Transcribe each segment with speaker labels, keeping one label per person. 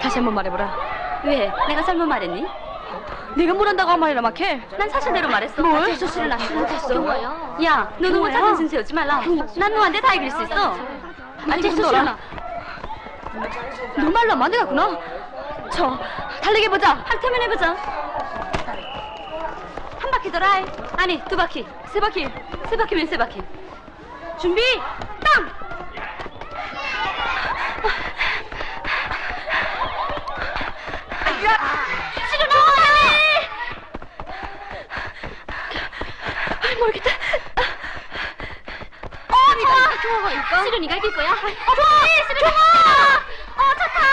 Speaker 1: 다시 한 번 말해보라.
Speaker 2: 왜? 내가 잘못 말했니?
Speaker 1: 네가 뭘 한다고 한 말이나 막해?
Speaker 2: 난 사실대로 말했어.
Speaker 1: 뭘?
Speaker 2: 실수를 나 잘못했어.
Speaker 1: 야,
Speaker 2: 너는
Speaker 1: 경화야.
Speaker 2: 혼자 정신 세우지 말라. 난 너한테 다 이길 수 있어.
Speaker 1: 아니 너라.
Speaker 2: 수연아.
Speaker 1: 너 말로 하면 안 되겠구나. 저 달리기 해보자.
Speaker 2: 할 테면 해보자. 한 바퀴 더라. 해. 아니, 두 바퀴. 세 바퀴. 세 바퀴면 세 바퀴. 준비, 땅! 수련아!
Speaker 1: 아이 모르겠다.
Speaker 2: 어, 좋아. 좋아가 일까? 수련이가 이길 거야. 어, 좋아. 수련아. 어, 좋다.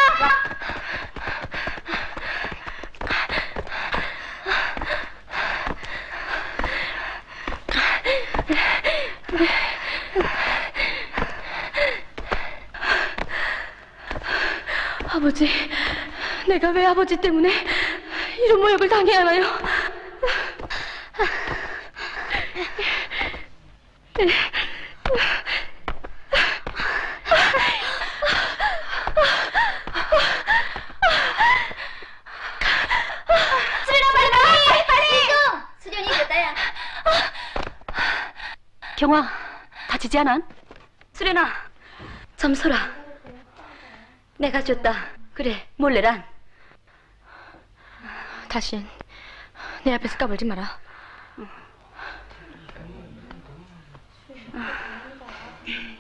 Speaker 1: 아버지, 내가 왜 아버지 때문에 이런 모욕을 당해야 하나요?
Speaker 2: 수련아, 빨리 빨리 빨리. 수련이 됐다야.
Speaker 1: 경화, 다치지 않아?
Speaker 2: 수련아, 점소라. 내가 줬다. 그래, 몰래란.
Speaker 1: 다신 내 앞에서 까불지 마라. 啊